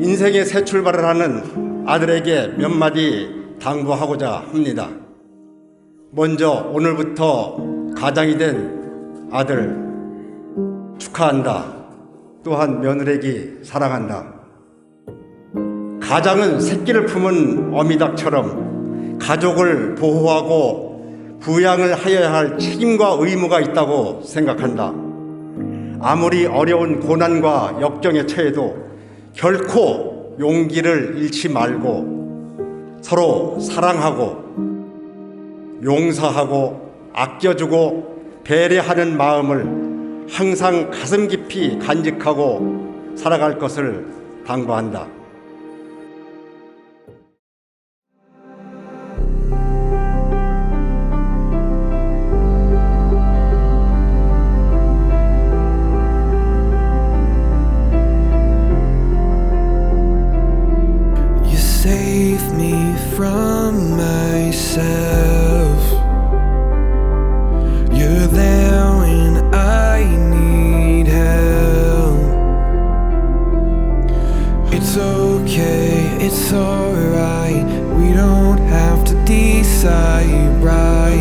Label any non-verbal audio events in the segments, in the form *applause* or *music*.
인생의 새 출발을 하는 아들에게 몇 마디 당부하고자 합니다. 먼저 오늘부터 가장이 된 아들 축하한다. 또한 며느리기 사랑한다. 가장은 새끼를 품은 어미닭처럼 가족을 보호하고 부양을 하여야 할 책임과 의무가 있다고 생각한다. 아무리 어려운 고난과 역경에 처해도 결코 용기를 잃지 말고 서로 사랑하고 용서하고 아껴주고 배려하는 마음을 항상 가슴 깊이 간직하고 살아갈 것을 당부한다. Save me from myself. You're there when I need help. It's okay, it's alright. We don't have to decide right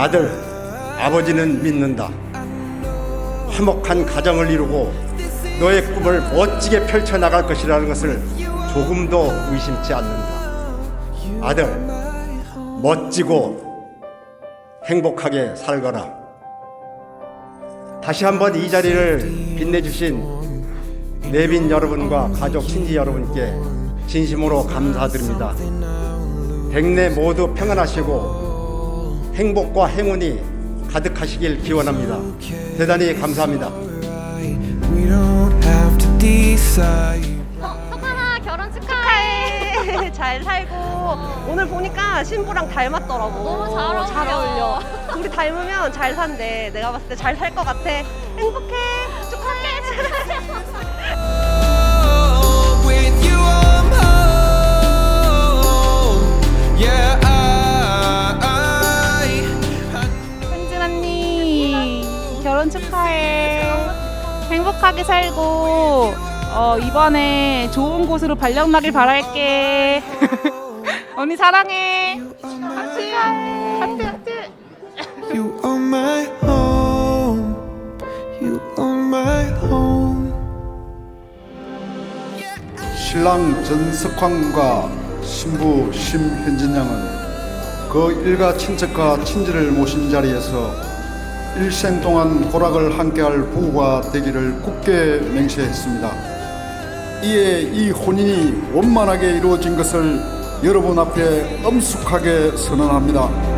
아들, 아버지는 믿는다. 화목한 가정을 이루고 너의 꿈을 멋지게 펼쳐나갈 것이라는 것을 조금도 의심치 않는다. 아들, 멋지고 행복하게 살거라. 다시 한번 이 자리를 빛내주신 내빈 여러분과 가족 친지 여러분께 진심으로 감사드립니다. 백내 모두 평안하시고 행복과 행운이 가득하시길 기원합니다. 대단히 감사합니다. decide. 석하나 결혼 축하해. *laughs* 잘 살고 오늘 보니까 신부랑 닮았더라고. 너무 잘 어울려. 둘이 닮으면 잘 산대. 내가 봤을 때 잘 살 것 같아. 행복해. 결혼 축하해. 행복하게 살고 어, 이번에 좋은 곳으로 발령 나길 바랄게. *laughs* 언니 사랑해. 하트 하트 하트. You are my home. You are my home. 신랑 전석환과 신부 심현진 양은 그 일가 친척과 친지를 모신 자리에서 일생 동안 고락을 함께할 부부가 되기를 굳게 맹세했습니다. 이에 이 혼인이 원만하게 이루어진 것을 여러분 앞에 엄숙하게 선언합니다.